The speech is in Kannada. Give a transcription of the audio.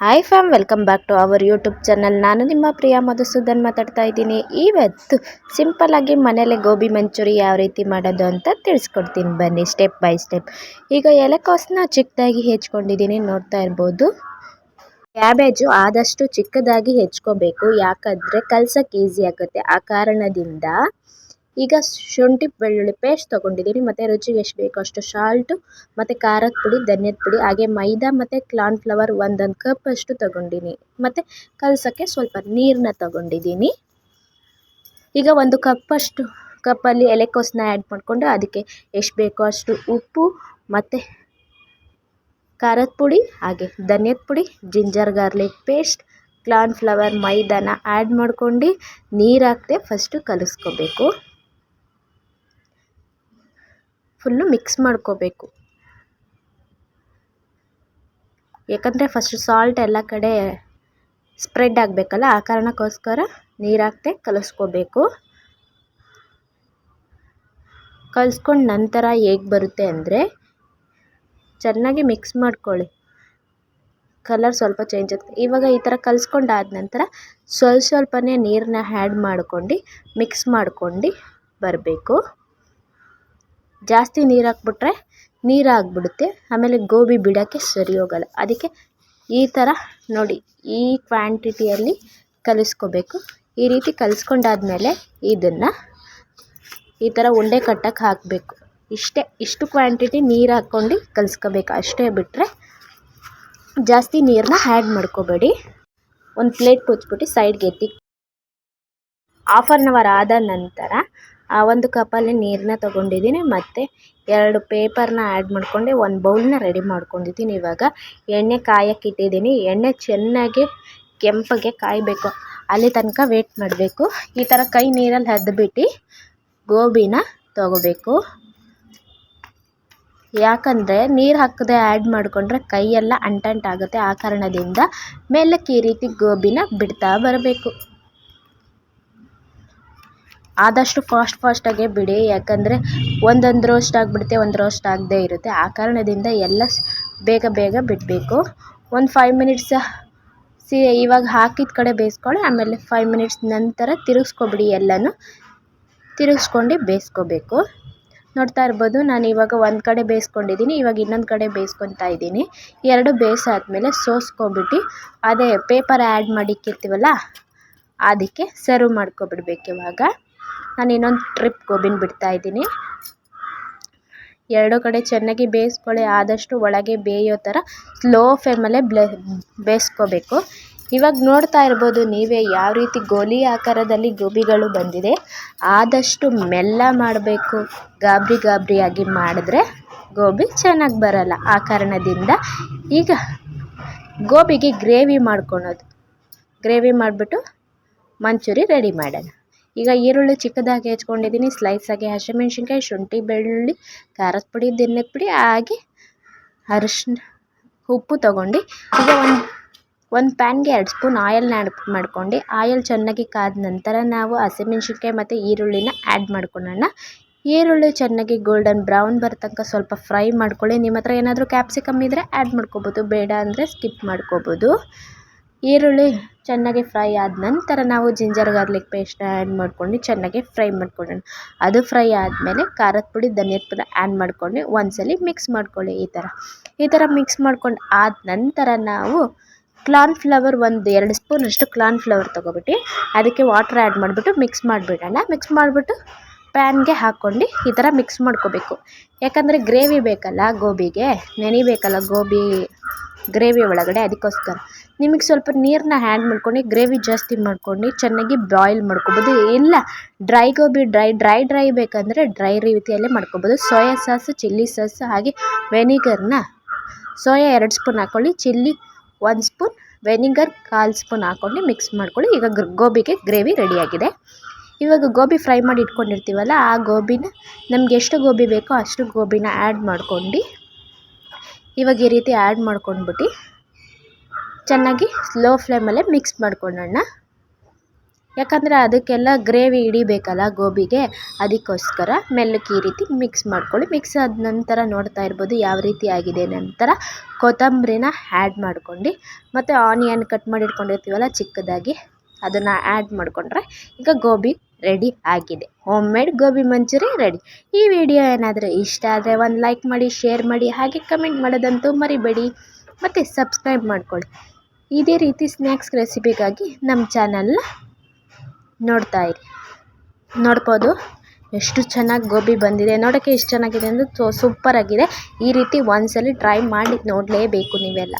Hi fam welcome back to our YouTube channel ನಾನು ನಿಮ್ಮ ಪ್ರಿಯಾ ಮಧುಸೂದನ್ ಮಾತಾಡ್ತಾ ಇದ್ದೀನಿ. ಇವತ್ತು ಸಿಂಪಲ್ ಆಗಿ ಮನೇಲೆ ಗೋಬಿ ಮಂಚೂರಿ ಯಾವ ರೀತಿ ಮಾಡೋದು ಅಂತ ತಿಳಿಸ್ಕೊಡ್ತೀನಿ. ಬನ್ನಿ ಸ್ಟೆಪ್ ಬೈ ಸ್ಟೆಪ್ ಈಗ ಎಲೆಕೋಸನ್ನ ಚಿಕ್ಕದಾಗಿ ಹೆಚ್ಕೊಂಡಿದ್ದೀನಿ. ನೋಡ್ತಾ ಇರ್ಬೋದು. ಕ್ಯಾಬೇಜು ಆದಷ್ಟು ಚಿಕ್ಕದಾಗಿ ಹೆಚ್ಕೋಬೇಕು. ಯಾಕಂದರೆ ಕಲ್ಸಕ್ಕೆ ಈಸಿ ಆಗುತ್ತೆ. ಆ ಕಾರಣದಿಂದ ಈಗ ಶುಂಠಿ, ಬೆಳ್ಳುಳ್ಳಿ ಪೇಸ್ಟ್ ತೊಗೊಂಡಿದ್ದೀನಿ ಮತ್ತು ರುಚಿಗೆ ಎಷ್ಟು ಬೇಕೋ ಅಷ್ಟು ಸಾಲ್ಟು ಮತ್ತು ಖಾರದ ಪುಡಿ, ಧನಿಯದ ಪುಡಿ, ಹಾಗೆ ಮೈದಾ ಮತ್ತು ಕ್ಲಾನ್ ಫ್ಲವರ್ ಒಂದೊಂದು ಕಪ್ ಅಷ್ಟು ತಗೊಂಡಿನಿ. ಮತ್ತು ಕಲಸೋಕ್ಕೆ ಸ್ವಲ್ಪ ನೀರನ್ನ ತಗೊಂಡಿದ್ದೀನಿ ಈಗ ಒಂದು ಕಪ್ಪಷ್ಟು ಕಪ್ಪಲ್ಲಿ ಎಲೆಕೋಸನ್ನ ಆ್ಯಡ್ ಮಾಡಿಕೊಂಡು ಅದಕ್ಕೆ ಎಷ್ಟು ಬೇಕೋ ಅಷ್ಟು ಉಪ್ಪು, ಮತ್ತು ಖಾರದ ಪುಡಿ, ಹಾಗೆ ಧನಿಯದ ಪುಡಿ ginger garlic paste corn flour ಮೈದಾನ ಆ್ಯಡ್ ಮಾಡ್ಕೊಂಡು ನೀರು ಹಾಕದೆ ಫಸ್ಟು ಕಲಿಸ್ಕೋಬೇಕು. ಫುಲ್ಲು ಮಿಕ್ಸ್ ಮಾಡ್ಕೋಬೇಕು. ಯಾಕಂದರೆ ಫಸ್ಟ್ ಸಾಲ್ಟ್ ಎಲ್ಲ ಕಡೆ ಸ್ಪ್ರೆಡ್ ಆಗಬೇಕಲ್ಲ, ಆ ಕಾರಣಕ್ಕೋಸ್ಕರ ನೀರು ಹಾಕ್ದೆ ಕಲಿಸ್ಕೋಬೇಕು. ಕಲಿಸ್ಕೊಂಡು ನಂತರ ಹೇಗೆ ಬರುತ್ತೆ ಅಂದರೆ, ಚೆನ್ನಾಗಿ ಮಿಕ್ಸ್ ಮಾಡ್ಕೊಳ್ಳಿ. ಕಲರ್ ಸ್ವಲ್ಪ ಚೇಂಜ್ ಆಗುತ್ತೆ ಇವಾಗ ಈ ಥರ ಕಲಿಸ್ಕೊಂಡಾದ ನಂತರ ಸ್ವಲ್ಪ ಸ್ವಲ್ಪನೇ ನೀರನ್ನ ಹ್ಯಾಡ್ ಮಾಡ್ಕೊಂಡು ಮಿಕ್ಸ್ ಮಾಡ್ಕೊಂಡು ಬರಬೇಕು. ಜಾಸ್ತಿ ನೀರು ಹಾಕ್ಬಿಟ್ರೆ ಆಮೇಲೆ ಗೋಬಿ ಬಿಡೋಕ್ಕೆ ಸರಿ ಹೋಗಲ್ಲ. ಅದಕ್ಕೆ ಈ ಥರ ನೋಡಿ, ಈ ಕ್ವಾಂಟಿಟಿಯಲ್ಲಿ ಕಲಿಸ್ಕೋಬೇಕು. ಈ ರೀತಿ ಕಲಿಸ್ಕೊಂಡಾದ್ಮೇಲೆ ಇದನ್ನು ಈ ಥರ ಉಂಡೆ ಕಟ್ಟಕ್ಕೆ ಹಾಕಬೇಕು. ಇಷ್ಟೇ, ಇಷ್ಟು ಕ್ವಾಂಟಿಟಿ ನೀರು ಹಾಕ್ಕೊಂಡು ಕಲಿಸ್ಕೋಬೇಕು. ಅಷ್ಟೇ ಬಿಟ್ಟರೆ ಜಾಸ್ತಿ ನೀರನ್ನ ಆ್ಯಡ್ ಮಾಡ್ಕೋಬೇಡಿ. ಒಂದು ಪ್ಲೇಟ್ ಮುಚ್ಚಿಬಿಟ್ಟು ಸೈಡ್ಗೆ ಎತ್ತಿ. ಹಾಫ್ ಆನ್ ಅವರ್ ಆದ ನಂತರ ಆ ಒಂದು ಕಪ್ಪಲ್ಲಿ ನೀರನ್ನ ತೊಗೊಂಡಿದ್ದೀನಿ. ಮತ್ತು ಎರಡು ಪೇಪರ್ನ ಆ್ಯಡ್ ಮಾಡಿಕೊಂಡೆ, ಒಂದು ಬೌಲನ್ನ ರೆಡಿ ಮಾಡ್ಕೊಂಡಿದ್ದೀನಿ. ಇವಾಗ ಎಣ್ಣೆ ಕಾಯಕ್ಕೆ ಇಟ್ಟಿದ್ದೀನಿ. ಎಣ್ಣೆ ಚೆನ್ನಾಗಿ ಕೆಂಪಗೆ ಕಾಯಬೇಕು. ಅಲ್ಲಿ ತನಕ ವೇಟ್ ಮಾಡಬೇಕು. ಈ ಥರ ಕೈ ನೀರಲ್ಲಿ ಹದ್ಬಿಟ್ಟು ಗೋಬಿನ ತಗೋಬೇಕು. ಯಾಕಂದರೆ ನೀರು ಹಾಕದೆ ಆ್ಯಡ್ ಮಾಡಿಕೊಂಡ್ರೆ ಕೈಯೆಲ್ಲ ಅಂಟಂಟಾಗುತ್ತೆ ಆ ಕಾರಣದಿಂದ ಮೇಲಕ್ಕೆ ಈ ರೀತಿ ಗೋಬಿನ ಬಿಡ್ತಾ ಬರಬೇಕು. ಆದಷ್ಟು ಫಾಸ್ಟ್ ಫಾಸ್ಟಾಗೆ ಬಿಡಿ, ಯಾಕಂದರೆ ಒಂದೊಂದು ರೋಸ್ಟ್ ಆಗಿಬಿಡುತ್ತೆ ಒಂದು ರೋಸ್ಟ್ ಆಗದೇ ಇರುತ್ತೆ. ಆ ಕಾರಣದಿಂದ ಎಲ್ಲ ಬೇಗ ಬೇಗ ಬಿಡಬೇಕು. ಒಂದು ಫೈವ್ ಮಿನಿಟ್ಸ್ ಸಿ ಇವಾಗ ಹಾಕಿದ ಕಡೆ ಬೇಯಿಸ್ಕೊಳ್ಳಿ, ಆಮೇಲೆ ಫೈವ್ ಮಿನಿಟ್ಸ್ ನಂತರ ತಿರುಗಿಸ್ಕೊಬಿಡಿ ಎಲ್ಲನೂ. ತಿರುಗಿಸ್ಕೊಂಡು ಬೇಯಿಸ್ಕೋಬೇಕು. ನೋಡ್ತಾ ಇರ್ಬೋದು, ನಾನು ಇವಾಗ ಒಂದು ಕಡೆ ಬೇಯಿಸ್ಕೊಂಡಿದ್ದೀನಿ ಇವಾಗ ಇನ್ನೊಂದು ಕಡೆ ಬೇಯಿಸ್ಕೊತಾ ಇದ್ದೀನಿ. ಎರಡು ಬೇಯಿಸಾದ್ಮೇಲೆ ಸೋಸ್ಕೊಬಿಟ್ಟು, ಅದೇ ಪೇಪರ್ ಆ್ಯಡ್ ಮಾಡಿಕ್ಕಿರ್ತೀವಲ್ಲ, ಅದಕ್ಕೆ ಸರ್ವ್ ಮಾಡ್ಕೊಬಿಡ್ಬೇಕು ಇವಾಗ. ನಾನು ಇನ್ನೊಂದು ಟ್ರಿಪ್ ಗೋಬಿನ ಇದ್ದೀನಿ. ಎರಡು ಕಡೆ ಚೆನ್ನಾಗಿ ಬೇಯಿಸ್ಕೊಳ್ಳಿ, ಆದಷ್ಟು ಒಳಗೆ ಬೇಯೋ ಥರ ಸ್ಲೋ ಫ್ಲೇಮಲ್ಲೇ ಬ್ಲೆ, ಬೇಯಿಸ್ಕೋಬೇಕು. ಇವಾಗ ನೋಡ್ತಾ ಇರ್ಬೋದು ನೀವೇ ಯಾವ ರೀತಿ ಗೋಲಿ ಆಕಾರದಲ್ಲಿ ಗೋಬಿಗಳು ಬಂದಿದೆ. ಆದಷ್ಟು ಮೆಲ್ಲ ಮಾಡಬೇಕು. ಗಾಬರಿ ಗಾಬರಿಯಾಗಿ ಮಾಡಿದ್ರೆ ಗೋಬಿ ಚೆನ್ನಾಗಿ ಬರಲ್ಲ ಆ ಕಾರಣದಿಂದ ಈಗ ಗೋಬಿಗೆ ಗ್ರೇವಿ ಮಾಡ್ಕೊಳೋದು. ಗ್ರೇವಿ ಮಾಡಿಬಿಟ್ಟು ಮಂಚೂರಿ ರೆಡಿ ಮಾಡೋಣ. ಈಗ ಈರುಳ್ಳಿ ಚಿಕ್ಕದಾಗಿ ಹೆಚ್ಕೊಂಡಿದ್ದೀನಿ ಸ್ಲೈಸಾಗಿ ಹಸಿಮೆಣ್ಸಿನ್ಕಾಯಿ, ಶುಂಠಿ, ಬೆಳ್ಳುಳ್ಳಿ, ಖಾರದ ಪುಡಿ ದಿನ್ನೆ ಪುಡಿ, ಹಾಗೆ ಅರಿಶಿನ ಉಪ್ಪು ತೊಗೊಂಡು ಈಗ ಒಂದು ಒಂದು ಪ್ಯಾನ್ಗೆ ಎರಡು ಸ್ಪೂನ್ ಆಯಿಲ್ನ ಆ್ಯಡ್ ಮಾಡ್ಕೊಂಡು ಆಯಿಲ್ ಚೆನ್ನಾಗಿ ಕಾದ ನಂತರ ನಾವು ಹಸಿಮೆಣ್ಸಿನ್ಕಾಯಿ ಮತ್ತು ಈರುಳ್ಳಿನ ಆ್ಯಡ್ ಮಾಡ್ಕೊಳ್ಳೋಣ. ಈರುಳ್ಳಿ ಚೆನ್ನಾಗಿ ಗೋಲ್ಡನ್ ಬ್ರೌನ್ ಬರೋ ತನಕ ಸ್ವಲ್ಪ ಫ್ರೈ ಮಾಡ್ಕೊಳ್ಳಿ. ನಿಮ್ಮ ಹತ್ರ ಏನಾದರೂ ಕ್ಯಾಪ್ಸಿಕಮ್ ಇದ್ದರೆ ಆ್ಯಡ್ ಮಾಡ್ಕೋಬೋದು, ಬೇಡ ಅಂದರೆ ಸ್ಕಿಪ್ ಮಾಡ್ಕೋಬೋದು. ಈರುಳ್ಳಿ ಚೆನ್ನಾಗಿ ಫ್ರೈ ಆದ ನಂತರ ನಾವು ಜಿಂಜರ್ ಗಾರ್ಲಿಕ್ ಪೇಸ್ಟ್ನ ಆ್ಯಡ್ ಮಾಡ್ಕೊಂಡು ಚೆನ್ನಾಗಿ ಫ್ರೈ ಮಾಡ್ಕೊಳ್ಳೋಣ. ಅದು ಫ್ರೈ ಆದಮೇಲೆ ಖಾರದ ಪುಡಿ, ಧನಿಯದ ಪುಡಿ ಆ್ಯಡ್ ಮಾಡ್ಕೊಂಡು ಒಂದ್ಸಲ ಮಿಕ್ಸ್ ಮಾಡ್ಕೊಳ್ಳಿ ಈ ಥರ. ಈ ಥರ ಮಿಕ್ಸ್ ಮಾಡ್ಕೊಂಡು ಆದ ನಂತರ ನಾವು ಕ್ಲಾನ್ ಫ್ಲವರ್ ಒಂದು ಎರಡು ಸ್ಪೂನಷ್ಟು ಕ್ಲಾನ್ ಫ್ಲವರ್ ತೊಗೊಬಿಟ್ಟು ಅದಕ್ಕೆ ವಾಟ್ರ್ ಆ್ಯಡ್ ಮಾಡಿಬಿಟ್ಟು ಮಿಕ್ಸ್ ಮಾಡಿಬಿಡೋಣ. ಮಿಕ್ಸ್ ಮಾಡಿಬಿಟ್ಟು ಪ್ಯಾನ್ಗೆ ಹಾಕ್ಕೊಂಡು ಈ ಥರ ಮಿಕ್ಸ್ ಮಾಡ್ಕೋಬೇಕು. ಯಾಕಂದರೆ ಗ್ರೇವಿ ಬೇಕಲ್ಲ ಗೋಬಿಗೆ ನೆನಿಬೇಕಲ್ಲ ಗೋಬಿ ಗ್ರೇವಿ ಒಳಗಡೆ ಅದಕ್ಕೋಸ್ಕರ. ನಿಮಗೆ ಸ್ವಲ್ಪ ನೀರನ್ನ ಆ್ಯಡ್ ಮಾಡ್ಕೊಂಡು, ಗ್ರೇವಿ ಜಾಸ್ತಿ ಮಾಡ್ಕೊಂಡು, ಚೆನ್ನಾಗಿ ಬಾಯ್ಲ್ ಮಾಡ್ಕೊಬೋದು. ಇಲ್ಲ dry gobi dry dry dry ಬೇಕಂದರೆ ಡ್ರೈ ರೀತಿಯಲ್ಲೇ ಮಾಡ್ಕೊಬೋದು. ಸೋಯಾ ಸಾಸು, ಚಿಲ್ಲಿ ಸಾಸ್, ಹಾಗೆ ವೆನಿಗರ್ನ ಸೋಯಾ ಎರಡು ಸ್ಪೂನ್ ಹಾಕ್ಕೊಳ್ಳಿ ಚಿಲ್ಲಿ ಒಂದು ಸ್ಪೂನ್ ವೆನಿಗರ್ ಕಾಲು ಸ್ಪೂನ್ ಹಾಕ್ಕೊಂಡು ಮಿಕ್ಸ್ ಮಾಡ್ಕೊಳ್ಳಿ. ಈಗ ಗೋಬಿಗೆ ಗ್ರೇವಿ ರೆಡಿಯಾಗಿದೆ. ಇವಾಗ ಗೋಬಿ ಫ್ರೈ ಮಾಡಿ ಇಟ್ಕೊಂಡಿರ್ತೀವಲ್ಲ, ಆ ಗೋಬಿನ ನಮ್ಗೆ ಎಷ್ಟು ಗೋಬಿ ಬೇಕೋ ಅಷ್ಟು ಗೋಬಿನ ಆ್ಯಡ್ ಮಾಡ್ಕೊಂಡು ಇವಾಗ ಈ ರೀತಿ ಆ್ಯಡ್ ಮಾಡ್ಕೊಂಡ್ಬಿಟ್ಟು ಚೆನ್ನಾಗಿ ಸ್ಲೋ ಫ್ಲೇಮಲ್ಲೇ ಮಿಕ್ಸ್ ಮಾಡ್ಕೊಳ್ಳೋಣ. ಯಾಕಂದರೆ ಅದಕ್ಕೆಲ್ಲ ಗ್ರೇವಿ ಹಿಡಿಬೇಕಲ್ಲ ಗೋಬಿಗೆ, ಅದಕ್ಕೋಸ್ಕರ ಮೆಲ್ಲಕ್ಕೆ ಈ ರೀತಿ ಮಿಕ್ಸ್ ಮಾಡ್ಕೊಳ್ಳಿ. ಮಿಕ್ಸ್ ಆದ ನಂತರ ನೋಡ್ತಾ ಇರ್ಬೋದು ಯಾವ ರೀತಿ ಆಗಿದೆ ನಂತರ ಕೊತ್ತಂಬರಿನ ಆ್ಯಡ್ ಮಾಡ್ಕೊಂಡು, ಮತ್ತು ಆನಿಯನ್ ಕಟ್ ಮಾಡಿಟ್ಕೊಂಡಿರ್ತೀವಲ್ಲ ಚಿಕ್ಕದಾಗಿ. ಅದನ್ನು ಆ್ಯಡ್ ಮಾಡಿಕೊಂಡ್ರೆ ಈಗ ಗೋಬಿ ರೆಡಿ ಆಗಿದೆ. Home made gobi Manchurian ready ಈ ವಿಡಿಯೋ ಏನಾದರೂ ಇಷ್ಟ ಆದರೆ ಒಂದು ಲೈಕ್ ಮಾಡಿ ಶೇರ್ ಮಾಡಿ, ಹಾಗೆ ಕಮೆಂಟ್ ಮಾಡೋದಂತೂ ಮರಿಬೇಡಿ. ಮತ್ತು ಸಬ್ಸ್ಕ್ರೈಬ್ ಮಾಡ್ಕೊಳ್ಳಿ. ಇದೇ ರೀತಿ ಸ್ನ್ಯಾಕ್ಸ್ ರೆಸಿಪಿಗಾಗಿ ನಮ್ಮ ಚಾನಲ್ನ ನೋಡ್ತಾ ಇರಿ. ನೋಡ್ಬೋದು ಎಷ್ಟು ಚೆನ್ನಾಗಿ ಗೋಬಿ ಬಂದಿದೆ. ನೋಡೋಕ್ಕೆ ಎಷ್ಟು ಚೆನ್ನಾಗಿದೆ ಅಂದರೆ ಸೂಪರ್ ಆಗಿದೆ. ಈ ರೀತಿ ಒಂದ್ಸಲಿ ಟ್ರೈ ಮಾಡಿ ನೋಡಲೇಬೇಕು ನೀವೆಲ್ಲ.